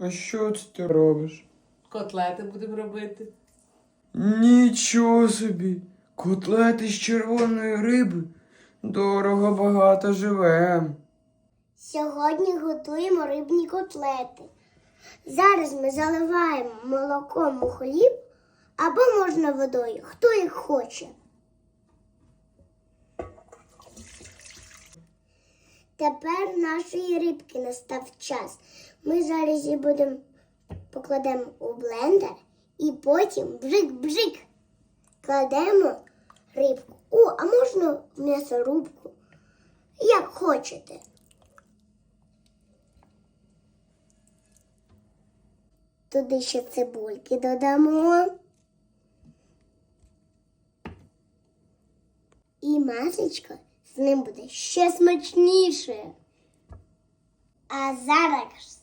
А що це ти робиш? Котлети будемо робити. Нічого собі. Котлети з червоної риби. Дорого багато живем. Сьогодні готуємо рибні котлети. Зараз ми заливаємо молоком у хліб або можна водою, хто їх хоче. Тепер нашої рибки настав час. Ми зараз її будемо покладемо у блендер і потім бжик-бжик кладемо рибку. О, а можна в м'ясорубку? Як хочете. Туди ще цибульки додамо. І масочка з ним буде ще смачніше. А зараз,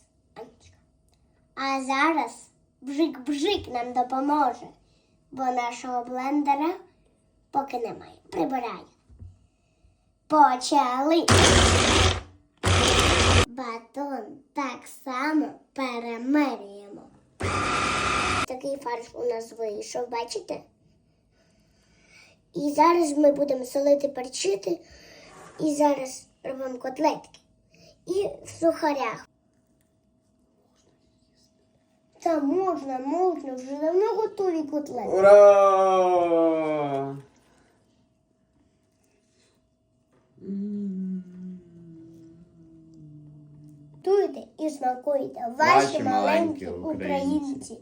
а зараз бжик-бжик нам допоможе, бо нашого блендера поки немає. Прибирає. Почали. Батон так само перемерюємо. Такий фарш у нас вийшов, бачите? І зараз ми будемо солити перчити. І зараз робимо котлетки. І в сухарях. Та можна, можна, вже давно готові котлети. Ура! Готуйте і смакуйте, Ваші маленькі українці.